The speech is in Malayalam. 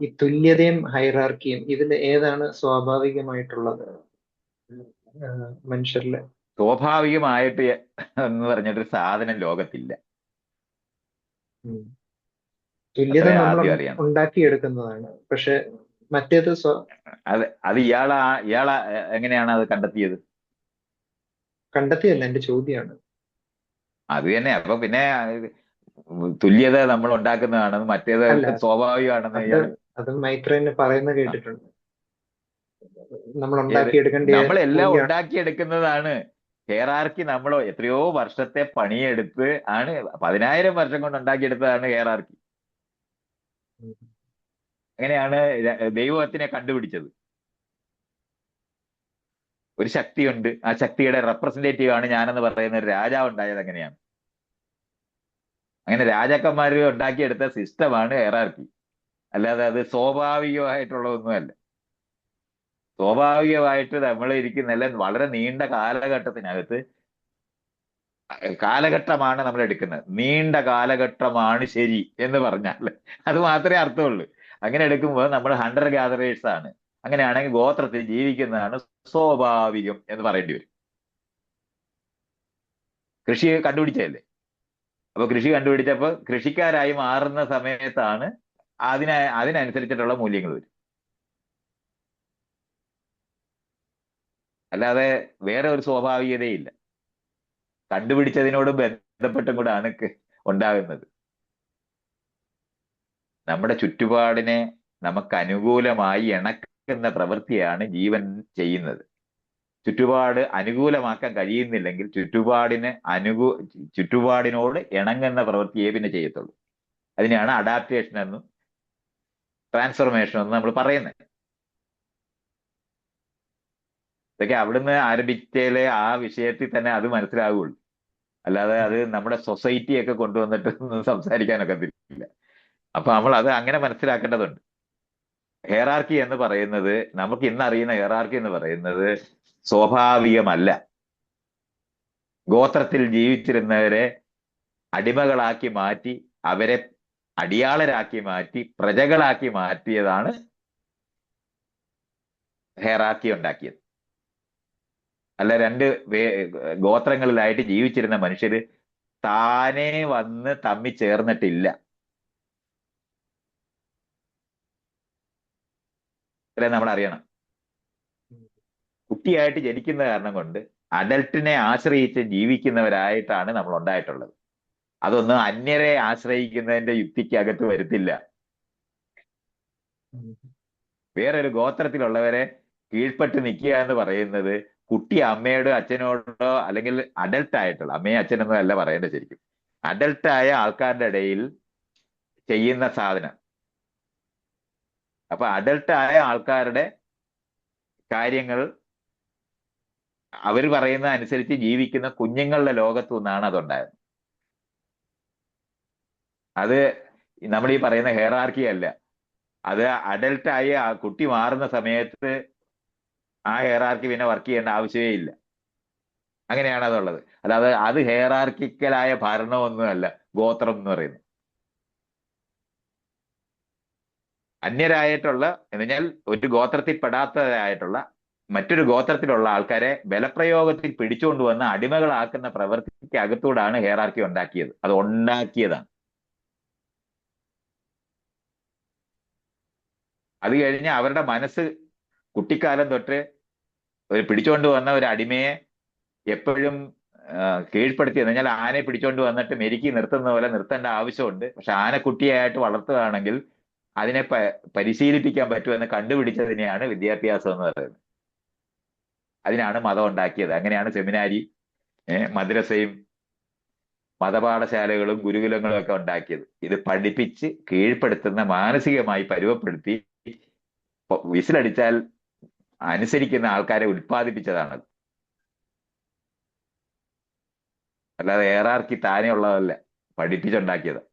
ഈ തുല്യതയും ഹൈറാർക്കിയും ഇതിൽ ഏതാണ് സ്വാഭാവികമായിട്ടുള്ളത്? മനുഷ്യരിൽ? സ്വാഭാവികമായിട്ട് എന്ന് പറഞ്ഞിട്ട് സാധനം ലോകത്തില്ല. തുല്യത നമ്മൾ ഉണ്ടാക്കിയെടുക്കുന്നതാണ്. പക്ഷെ മറ്റേത് അതെ അത് ഇയാളാ ഇയാളാ എങ്ങനെയാണ് അത് കണ്ടെത്തിയത്? കണ്ടെത്തിയല്ല എന്റെ ചോദ്യമാണ് അത് തന്നെ അപ്പൊ പിന്നെ തുല്യത നമ്മൾ ഉണ്ടാക്കുന്നതാണ് മറ്റേത്. സ്വാഭാവികമാണെന്ന് അത് മൈത്രേന് പറയുന്ന കേട്ടിട്ടുണ്ട്. നമ്മൾ ഉണ്ടാക്കിയെടുക്കേണ്ട നമ്മളെല്ലാം മൂല്യം- ഉണ്ടാക്കിയെടുക്കുന്നതാണ്. ഹെയറാർക്കി നമ്മൾ എത്രയോ വർഷത്തെ പണിയെടുത്ത് ആണ് പതിനായിരം വർഷം കൊണ്ട് ഉണ്ടാക്കിയെടുത്തതാണ് ഹെയറാർക്കി അങ്ങനെയാണ് ദൈവത്തിനെ കണ്ടുപിടിച്ചത്? ഒരു ശക്തിയുണ്ട്. ആ ശക്തിയുടെ റെപ്രസെന്റേറ്റീവ് ആണ് ഞാനെന്ന് പറയുന്ന ഒരു രാജാവ് ഉണ്ടായത് അങ്ങനെയാണ്. അങ്ങനെ രാജാക്കന്മാർ ഉണ്ടാക്കിയെടുത്ത സിസ്റ്റമാണ് ഹെയറാർക്കി അല്ലാതെ അത് സ്വാഭാവികമായിട്ടുള്ളതൊന്നുമല്ല. സ്വാഭാവികമായിട്ട് നമ്മൾ ഇരിക്കുന്ന എല്ലാം വളരെ നീണ്ട കാലഘട്ടത്തിനകത്ത് കാലഘട്ടമാണ് നമ്മൾ എടുക്കുന്നത്. നീണ്ട കാലഘട്ടമാണ് ശരി എന്ന് പറഞ്ഞാൽ അത് മാത്രമേ അർത്ഥമുള്ളൂ. അങ്ങനെ എടുക്കുമ്പോൾ നമ്മൾ ഹണ്ടർ ഗ്യാതറേഴ്സ് ആണ്. അങ്ങനെയാണെങ്കിൽ ഗോത്രത്തിൽ ജീവിക്കുന്നതാണ് സ്വാഭാവികം എന്ന് പറയേണ്ടി വരും. കൃഷി കണ്ടുപിടിച്ചല്ലേ അപ്പൊ കൃഷി കണ്ടുപിടിച്ചപ്പോൾ കൃഷിക്കാരായി മാറുന്ന സമയത്താണ് അതിന അതിനനുസരിച്ചിട്ടുള്ള മൂല്യങ്ങൾ വരും. അല്ലാതെ വേറെ ഒരു സ്വാഭാവികതയില്ല. കണ്ടുപിടിച്ചതിനോട് ബന്ധപ്പെട്ടും കൂടാണ് ഉണ്ടാകുന്നത്. നമ്മുടെ ചുറ്റുപാടിനെ നമുക്ക് അനുകൂലമായി ഇണക്കുന്ന പ്രവൃത്തിയാണ് ജീവൻ ചെയ്യുന്നത്. ചുറ്റുപാട് അനുകൂലമാക്കാൻ കഴിയുന്നില്ലെങ്കിൽ ചുറ്റുപാടിന് അനുകൂ ചുറ്റുപാടിനോട് ഇണങ്ങുന്ന പ്രവൃത്തിയെ പിന്നെ ചെയ്യത്തുള്ളൂ. അതിനെയാണ് അഡാപ്റ്റേഷൻ എന്നും ട്രാൻസ്ഫോർമേഷൻ എന്ന് നമ്മൾ പറയുന്നത് ഇതൊക്കെ അവിടുന്ന് ആരംഭിച്ചാലേ ആ വിഷയത്തിൽ തന്നെ അത് മനസ്സിലാവുള്ളൂ. അല്ലാതെ അത് നമ്മുടെ സൊസൈറ്റിയൊക്കെ കൊണ്ടുവന്നിട്ട് സംസാരിക്കാനൊക്കെ തിരിക്കില്ല അപ്പൊ നമ്മൾ അത് അങ്ങനെ മനസ്സിലാക്കേണ്ടതുണ്ട്. ഹെയറാർക്കി എന്ന് പറയുന്നത് നമുക്ക് ഇന്ന് അറിയുന്ന ഹെയറാർക്കി എന്ന് പറയുന്നത് സ്വാഭാവികമല്ല. ഗോത്രത്തിൽ ജീവിച്ചിരുന്നവരെ അടിമകളാക്കി മാറ്റി അവരെ അടിയാളരാക്കി മാറ്റി പ്രജകളാക്കി മാറ്റിയതാണ് ഹെറാക്കി ഉണ്ടാക്കിയത്. അല്ല രണ്ട് ഗോത്രങ്ങളിലായിട്ട് ജീവിച്ചിരുന്ന മനുഷ്യര് താനെ വന്ന് തമ്മി ചേർന്നിട്ടില്ല. നമ്മൾ അറിയണം. കുട്ടിയായിട്ട് ജനിക്കുന്ന കാരണം കൊണ്ട് അഡൽട്ടിനെ ആശ്രയിച്ച് ജീവിക്കുന്നവരായിട്ടാണ് നമ്മൾ ഉണ്ടായിട്ടുള്ളത്. അതൊന്നും അന്യരെ ആശ്രയിക്കുന്നതിന്റെ യുക്തിക്ക് അകത്ത് വരുത്തില്ല. വേറൊരു ഗോത്രത്തിലുള്ളവരെ കീഴ്പ്പെട്ട് നിൽക്കുക എന്ന് പറയുന്നത് കുട്ടി അമ്മയോടോ അച്ഛനോടോ അല്ലെങ്കിൽ അഡൽട്ട് ആയിട്ടുള്ള അമ്മയും അച്ഛനൊന്നും അല്ല പറയേണ്ടത് ശരിക്കും. അഡൽട്ടായ ആൾക്കാരുടെ ഇടയിൽ ചെയ്യുന്ന സാധനം. അപ്പൊ അഡൽട്ടായ ആൾക്കാരുടെ കാര്യങ്ങൾ അവർ പറയുന്ന അനുസരിച്ച് ജീവിക്കുന്ന കുഞ്ഞുങ്ങളുടെ ലോകത്തു നിന്നാണ് അതുണ്ടായത്. അത് നമ്മൾ ഈ പറയുന്ന ഹെയറാർക്കി അല്ല. അത് അഡൽട്ടായി ആ കുട്ടി മാറുന്ന സമയത്ത് ആ ഹെയറാർക്കി പിന്നെ വർക്ക് ചെയ്യേണ്ട ആവശ്യമേ ഇല്ല. അങ്ങനെയാണ് അതുള്ളത്. അല്ലാതെ അത് ഹെയറാർക്കിക്കലായ ഭരണമൊന്നുമല്ല ഗോത്രം എന്ന് പറയുന്നത്. അന്യരായിട്ടുള്ള എന്ന് പറഞ്ഞാൽ ഒരു ഗോത്രത്തിൽ പെടാത്തതായിട്ടുള്ള മറ്റൊരു ഗോത്രത്തിലുള്ള ആൾക്കാരെ ബലപ്രയോഗത്തിൽ പിടിച്ചുകൊണ്ടുവന്ന് അടിമകളാക്കുന്ന പ്രവൃത്തിക്ക് അകത്തൂടാണ് ഹെയറാർക്കി ഉണ്ടാക്കിയത്. അത് ഉണ്ടാക്കിയതാണ്. അത് കഴിഞ്ഞ് അവരുടെ മനസ്സ് കുട്ടിക്കാലം തൊട്ട് ഒരു പിടിച്ചോണ്ട് വന്ന ഒരു അടിമയെ എപ്പോഴും കീഴ്പ്പെടുത്തി എന്ന് പറഞ്ഞാൽ ആനയെ പിടിച്ചോണ്ട് വന്നിട്ട് മെരുക്കി നിർത്തുന്ന പോലെ നിർത്തേണ്ട ആവശ്യമുണ്ട്. പക്ഷെ ആനക്കുട്ടിയായിട്ട് വളർത്തുകയാണെങ്കിൽ അതിനെ പരിശീലിപ്പിക്കാൻ പറ്റുമെന്ന് കണ്ടുപിടിച്ചതിനെയാണ് വിദ്യാഭ്യാസം എന്ന് പറയുന്നത്. അതിനാണ് മതം ഉണ്ടാക്കിയത്. അങ്ങനെയാണ് സെമിനാരി മദ്രസയും മതപാഠശാലകളും ഗുരുകുലങ്ങളും ഒക്കെ ഉണ്ടാക്കിയത്. ഇത് പഠിപ്പിച്ച് കീഴ്പ്പെടുത്തുന്ന മാനസികമായി പരുവപ്പെടുത്തി വിസിലടിച്ചാൽ അനുസരിക്കുന്ന ആൾക്കാരെ ഉൽപ്പാദിപ്പിച്ചതാണ്. അല്ലാതെ ഏറാർക്കി താനെ ഉള്ളതല്ല പഠിപ്പിച്ചുണ്ടാക്കിയത്.